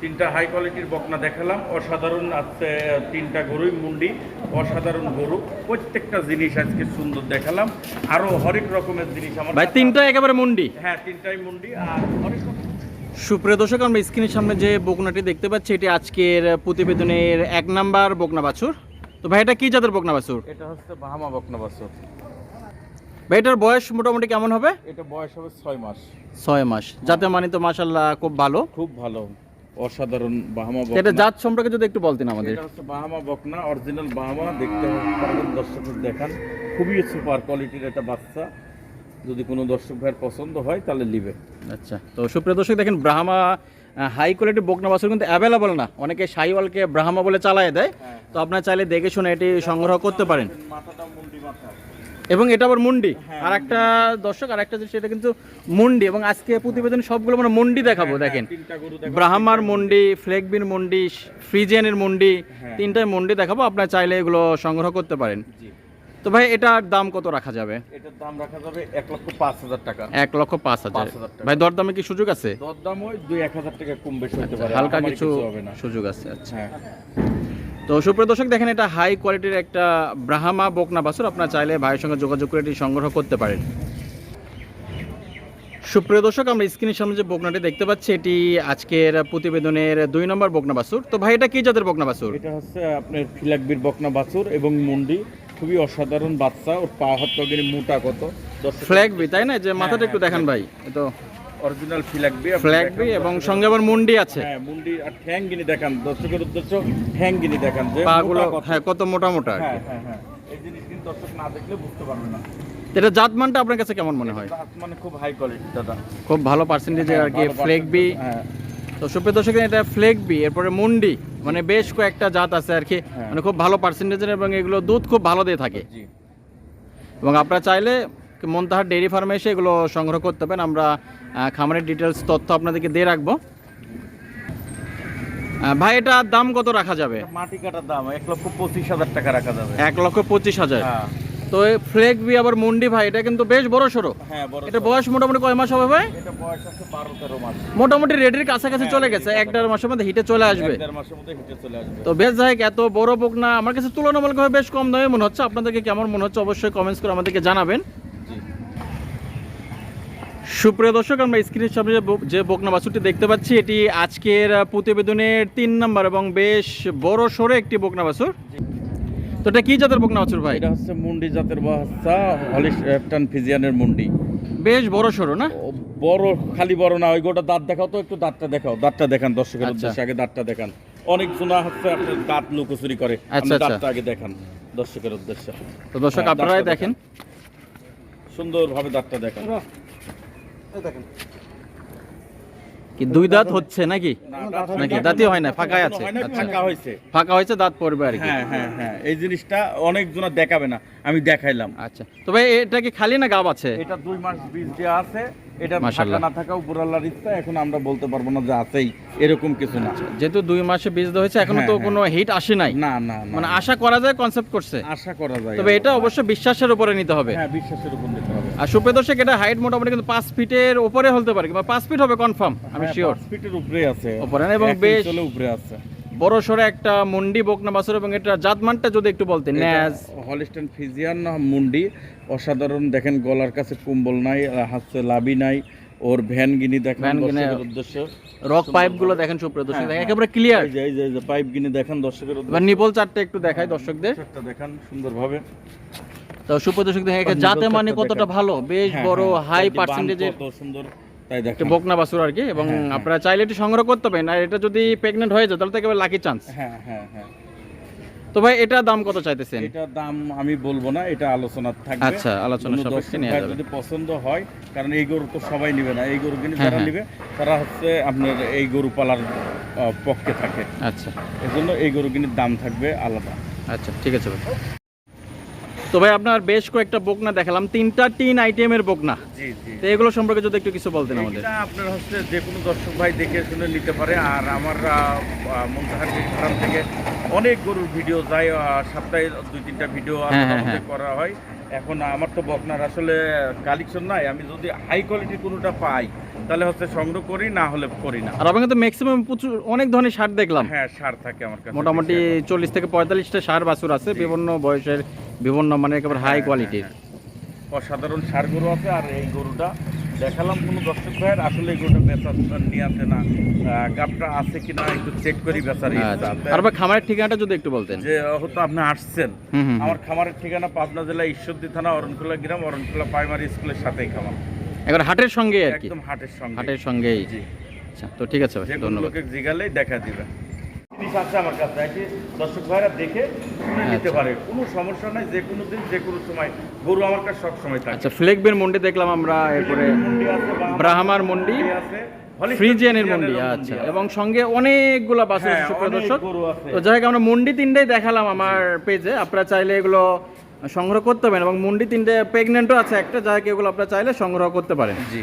তিনটা হাই কোয়ালিটির বকনা দেখালাম। অসাধারণ আছে তিনটা গরুই মুন্ডি অসাধারণ গরু। প্রত্যেকটা জিনিস আজকে সুন্দর দেখালাম। আরও হরেক রকমের জিনিস আমার ভাই তিনটা একেবারে মুন্ডি। হ্যাঁ তিনটাই মুন্ডি আর রকম- সুপ্রিয় দর্শক আমরা স্ক্রিনের সামনে যে বকনাটি দেখতে পাচ্ছি এটি আজকের প্রতিবেদনের এক নাম্বার বকনা বাছুর। তো ভাই এটা কি জাতের বকনা বাছুর? এটা হচ্ছে বাহামা বকনা বাছুর। ভাই এটার বয়স মোটামুটি কেমন হবে? এটা বয়স হবে ছয় মাস। ছয় মাস। যাতে মানে তো মাসাল্লাহ খুব ভালো। খুব ভালো। অসাধারণ বাহামা এটা জাত সম্পর্কে যদি একটু বলতেন আমাদের। এটা হচ্ছে বাহামা বকনা অরিজিনাল বাহামা দেখতে পারবেন দর্শকের দেখান। খুবই সুপার কোয়ালিটির একটা বাচ্চা। যদি কোনো দর্শক ভাইয়ের পছন্দ হয় তাহলে নিবে। আচ্ছা তো সুপ্রিয় দর্শক দেখেন ব্রাহ্মা হাই কোয়ালিটি বকনা বাছুর কিন্তু অ্যাভেলেবল না। অনেকে সাইওয়ালকে ব্রাহ্মা বলে চালায় দেয়। তো আপনার চাইলে দেখে শুনে এটি সংগ্রহ করতে পারেন। মাথাটা মুন্ডি মাথা। এবং এটা আবার মুন্ডি। হ্যাঁ, আর একটা দর্শক আর একটা জিনিস এটা কিন্তু মুন্ডি এবং আজকে প্রতিবেদন সবগুলো আমরা মুন্ডি দেখাবো দেখেন। তিনটা গরু দেখো ব্রাহ্মার মন্ডি ফ্লেগবিন মন্ডি ফ্রিজিয়ানের মন্ডি হ্যাঁ। তিনটাই মন্ডি দেখাবো আপনার চাইলে এগুলো সংগ্রহ করতে পারেন। তো ভাই এটার দাম কত রাখা যাবে? এটার দাম রাখা যাবে এক লক্ষ পাঁচ হাজার টাকা। এক লক্ষ পাঁচ হাজার। ভাই দরদামে কি সুযোগ আছে? দর দাম ওই দুই এক হাজার টাকা কম বেশি হতে পারে হালকা কিছু সুযোগ আছে আচ্ছা। হ্যাঁ। তো সুপ্রিয় দর্শক দেখেন এটা হাই কোয়ালিটির একটা ব্রাহ্মা বকনা বাছুর। আপনার চাইলে ভাইয়ের সঙ্গে যোগাযোগ করে এটি সংগ্রহ করতে পারেন। সুপ্রিয় দর্শক আমরা স্ক্রিনের সামনে যে বকনাটি দেখতে পাচ্ছি এটি আজকের প্রতিবেদনের দুই নম্বর বকনা বাছুর। তো ভাই এটা কি জাতের বকনা বাছুর? এটা হচ্ছে আপনার ফিলাকবির বকনা বাছুর এবং মুন্ডি। খুবই অসাধারণ বাচ্চা ওর পা হাত মোটা কত। দর্শক ফ্ল্যাগ বি তাই না? যে মাথাটা হ্যাঁ, একটু দেখান ভাই তো অরিজিনাল ফিলাকবি এবং সঙ্গে আবার মুন্ডি আছে। হ্যাঁ মুন্ডি আর ঠ্যাং গিনি দেখান দর্শকের উদ্দেশ্য ঠ্যাং গিনি দেখান যে পাগুলো। হ্যাঁ কত মোটা মোটা হ্যাঁ হ্যাঁ হ্যাঁ। এই জিনিস কিন্তু দর্শক না দেখলে বুঝতে পারবে না। এটা জাতমানটা আপনার কাছে কেমন মনে হয়? দাঁত মানে খুব হাই কোয়ালিটি দাদা। খুব ভালো পার্সেন্টেজে আর কি ফ্লেগ বি। হ্যাঁ। তো সুপ্রিয় দর্শক এটা ফ্লেগ বি এরপরে মুন্ডি। মানে বেশ কয়েকটা জাত আছে আর কি। হ্যাঁ। মানে খুব ভালো পার্সেন্টেজের এবং এগুলো দুধ খুব ভালো দিয়ে থাকে। এবং আপনারা চাইলে মন্তাহার ডেইরি ফার্মে এসে এগুলো সংগ্রহ করতে পারেন। আমরা খামারের ডিটেলস তথ্য আপনাদেরকে দিয়ে রাখব। ভাই এটা দাম কত রাখা যাবে? মাটি কাটার দাম এক লক্ষ পঁচিশ হাজার টাকা রাখা যাবে। এক লক্ষ পঁচিশ হাজার? হ্যাঁ। তো ফ্লেগ বি আবার মুন্ডি ভাই এটা কিন্তু বেশ বড় সড়ো। হ্যাঁ বড় এটা বয়স মোটামুটি কয় মাস হবে ভাই? মোটামুটি রেডির কাছাকাছি হ্যাঁ, চলে গেছে। এক দেড় মাসের মধ্যে হিটে চলে আসবে। এক দেড় মাসের মধ্যে হেঁটে চলে আসবে। তো বেশ যাই এত বড় বোক না। আমার কাছে তুলনামূলকভাবে বেশ কম দামে মনে হচ্ছে। আপনাদেরকে কেমন মনে হচ্ছে অবশ্যই কমেন্টস করে আমাদেরকে জানাবেন। সুপ্রিয় দর্শক আমরা স্ক্রিনের সামনে যে বকনা বাছুরটি দেখতে পাচ্ছি এটি আজকের প্রতিবেদনের তিন নম্বর এবং বেশ বড় সড়ো একটি বকনা বাছুর। তো এটা কি জাতের বকনা বাছুর ভাই? এটা হচ্ছে মুন্ডি জাতের বাচ্চা হলিস্টান ফিজিয়ানের মুন্ডি। বেশ বড় সড়ো না? বড় খালি বড় না ওই গোটা দাঁত দেখাও তো একটু দাঁতটা দেখাও। দাঁতটা দেখান দর্শকের আচ্ছা। উদ্দেশ্যে আগে দাঁতটা দেখান। অনেক শোনা হচ্ছে আপনার দাঁত লুকোচুরি করে। আচ্ছা, আচ্ছা। দাঁতটা আগে দেখান দর্শকের উদ্দেশ্যে। তো দর্শক হ্যাঁ, আপনারাই দেখেন। সুন্দরভাবে দাঁতটা দেখান। কি দুই দাঁত হচ্ছে নাকি? নাকি? দাঁতই হয় না ফাঁকাই আছে। আচ্ছা। ফাঁকা হয়েছে। ফাঁকা হয়েছে দাঁত পড়বে আর কি। হ্যাঁ হ্যাঁ হ্যাঁ। এই জিনিসটা অনেক জন দেখাবে না আমি দেখাইলাম। আচ্ছা। তো ভাই এটা কি খালি না গাব আছে? এটা দুই মাস বীজ দেওয়া আছে। এটা থাকা না থাকা উপর আল্লাহর ইচ্ছা এখন আমরা বলতে পারব না যে আছেই এরকম কিছু না। যেহেতু দুই মাসে বীজ দেওয়া হয়েছে এখনও তো কোনো হিট আসে নাই। না না না মানে আশা করা যায় কনসেপ্ট করছে। আশা করা যায় তবে এটা অবশ্য বিশ্বাসের উপরে নিতে হবে। হ্যাঁ বিশ্বাসের উপর নিতে হবে আর সুপ্রিয় দর্শক এটা হাইট মোটামুটি কিন্তু পাঁচ ফিটের উপরে হতে পারে কিংবা পাঁচ ফিট হবে কনফার্ম আমি হ্যাঁ, শিওর পাঁচ ফিটের উপরে আছে। উপরে এবং বেশ- উপরে আছে। বড় সড়ো একটা মুন্ডি বকনা বাছুর এবং এটা জাতমানটা যদি একটু বলতেন ন্যাজ। হলিস্টান ফিজিয়ান মুন্ডি অসাধারণ দেখেন গলার কাছে কুম্বল নাই হাতে লাভি নাই ওর ভ্যান গিনি দেখেন উদ্দেশ্য। রক পাইপগুলো দেখেন সুপ্রিয় দর্শক হ্যাঁ, দেখেন, হ্যাঁ। একেবারে ক্লিয়ার এই যে পাইপ গিনি দেখেন দর্শকের নিপল চারটে একটু দেখাই দর্শকদের। দেখেন সুন্দরভাবে। তো দেখেন মানে কতটা ভালো বেশ হ্যাঁ, বড় হ্যাঁ, হাই পার্সেন্টেজের কত সুন্দর বকনা বাছুর আর কি এবং হ্যাঁ, হ্যাঁ। আপনারা চাইলে এটি সংগ্রহ করতে পারেন আর এটা যদি প্রেগনেন্ট হয়ে যায় তাহলে তো একেবারে লাকি চান্স হ্যাঁ হ্যাঁ হ্যাঁ। তো ভাই এটা দাম কত চাইতেছেন? এটার দাম আমি বলব না এটা আলোচনা থাকবে। আচ্ছা, আলোচনা সাপেক্ষে যাবে। যদি পছন্দ হয় কারণ এই গরু তো সবাই নিবে না এই গরু কিনে হ্যাঁ, যারা হ্যাঁ। নিবে তারা হচ্ছে আপনার এই গরু পালার পক্ষে থাকে। আচ্ছা। এজন্য এই গরু কিনে দাম থাকবে আলাদা। আচ্ছা ঠিক আছে ভাই। তো ভাই আপনার বেশ কয়েকটা বকনা দেখালাম। তিনটা তিন আইটেমের বকনা। জি জি। তো এগুলো সম্পর্কে যদি একটু কিছু বলতেন আমাদের। এটা আপনার হচ্ছে যে কোনো দর্শক ভাই দেখে শুনে নিতে পারে। আর আমার মন্তাহার ফার্ম থেকে অনেক গরুর ভিডিও যায় সপ্তাহে দুই তিনটা ভিডিও হ্যাঁ, হ্যাঁ, হ্যাঁ। করা হয়। এখন আমার তো বকনার আসলে কালেকশন নাই। আমি যদি হাই কোয়ালিটির কোনোটা পাই তাহলে হচ্ছে সংগ্রহ করি না হলে করি না। আর আপনাকে তো ম্যাক্সিমাম প্রচুর অনেক ধরনের সার দেখলাম। হ্যাঁ সার থাকে আমার কাছে। মোটামুটি চল্লিশ থেকে পঁয়তাল্লিশটা সার বাছুর আছে। বিভিন্ন বয়সের বিভিন্ন মানে একেবারে হাই হ্যাঁ, কোয়ালিটির হ্যাঁ, হ্যাঁ। অসাধারণ সার গরু আছে আর এই গরুটা দেখালাম কোনো দর্শক ভাইয়ের আসলে এই গরুটা বেচার নিয়ে আসে না। গাবটা আছে কিনা একটু চেক করি বেচার। আচ্ছা। আর আপনার খামারের ঠিকানাটা যদি একটু বলতেন। যে হয়তো আপনি আসছেন। আমার খামারের ঠিকানা পাবনা জেলা ঈশ্বরদী থানা অরণখোলা গ্রাম অরণখোলা প্রাইমারি স্কুলের সাথেই খামার। এবার হাটের সঙ্গে আর কি? একদম হাটের সঙ্গে। হাটের সঙ্গেই। জি। আচ্ছা তো ঠিক আছে ভাই ধন্যবাদ। লোকে জিগালেই দেখা দিবে জিনিস আছে আমার কাছে দর্শক ভাইরা দেখে শুনে নিতে আচ্ছা। পারে কোনো সমস্যা নাই যে কোনো দিন যে কোনো সময়। গরু আমার কাছে সব সময় থাকে। আচ্ছা ফ্লেকবের মন্ডি দেখলাম আমরা এরপরে ব্রাহ্মার মন্ডি, আছে, ফ্রিজিয়ানের মন্ডি আচ্ছা। এবং সঙ্গে অনেকগুলা হ্যাঁ। তো যাই হোক আমরা মন্ডি তিনটেই দেখালাম আমার পেজে। আপনারা চাইলে এগুলো সংগ্রহ করতে পারেন এবং মন্ডি তিনটে প্রেগনেন্টও আছে একটা যাই হোক এগুলো আপনারা চাইলে সংগ্রহ করতে পারেন। জি।